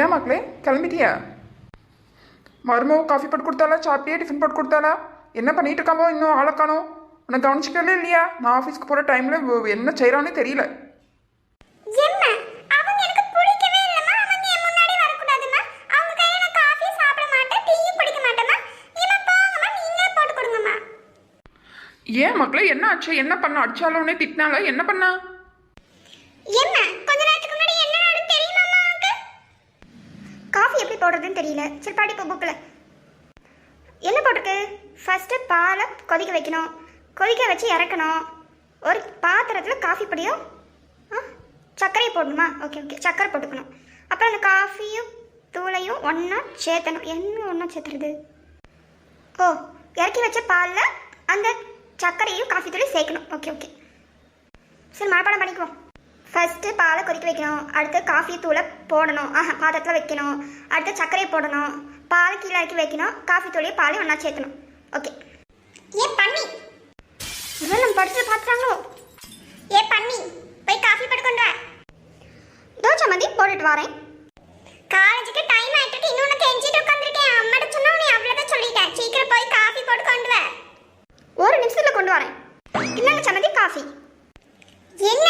ஏன் மக்களே? கிளம்பிட்டியா? மருமக காஃபி போட்டு கொடுத்தாளா? சாப்பிட்டியா? டிஃபன் போட்டு கொடுத்தாளா? என்ன பண்ணிட்டு இருக்காமோ இன்னும் ஆளை காணோம். உன்னை கவனிச்சிக்கவே இல்லையா? நான் ஆஃபீஸ்க்கு போகிற டைமில் என்ன செய்கிறானே தெரியல. ஏன் மக்களே? என்ன ஆச்சு? என்ன பண்ண? அடிச்சாலோனே திட்டினால என்ன பண்ணா? கொஞ்ச போடுறதுன்னு தெரியல. சரி படிப்பு புக்கில் என்ன போட்டிருக்கு? ஃபஸ்ட்டு பாலை கொதிக்க வைக்கணும். கொதிக்க வச்சு இறக்கணும். ஒரு பாத்திரத்தில் காஃபி பொடியும் ஆ சர்க்கரை போடணுமா? ஓகே ஓகே சர்க்கரை போட்டுக்கணும். அப்புறம் அந்த காஃபியும் தூளையும் ஒன்றா சேர்த்தணும். என்ன ஒன்றா சேர்த்துறது? ஓ இறக்கி வச்ச பாலில் அந்த சர்க்கரையும் காஃபி தூளையும் சேர்க்கணும். ஓகே ஓகே சரி மனப்பாடம் பண்ணிக்குவோம். ஃபஸ்ட்டு பாலை கொதிக்க வைக்கணும். அடுத்து காஃபி தூளை போடணும். ஆஹா பாத்திரத்தில் வைக்கணும். அடுத்து சர்க்கரையை போடணும். பால் கீழே இறக்கி வைக்கணும். காஃபி தூளையும் பாலையும் ஒன்றா சேர்த்தணும். ஓகே ஏ பண்ணி இதெல்லாம் நம்ம படிச்சு பார்த்துட்டாங்களோ? ஏ பண்ணி போய் காஃபி போட்டு கொண்டு வா. போட்டுட்டு வரேன். காலேஜுக்கு டைம் ஆயிட்டு இன்னொன்று கெஞ்சிட்டு உட்காந்துருக்கேன் அம்மாட்ட சொன்னா உன்னை அவ்வளோதான் சொல்லிட்டேன். சீக்கிரம் போய் காஃபி போட்டு கொண்டு வா. ஒரு நிமிஷத்தில் கொண்டு வரேன். இந்தாங்க சம்மந்தி காஃபி என்ன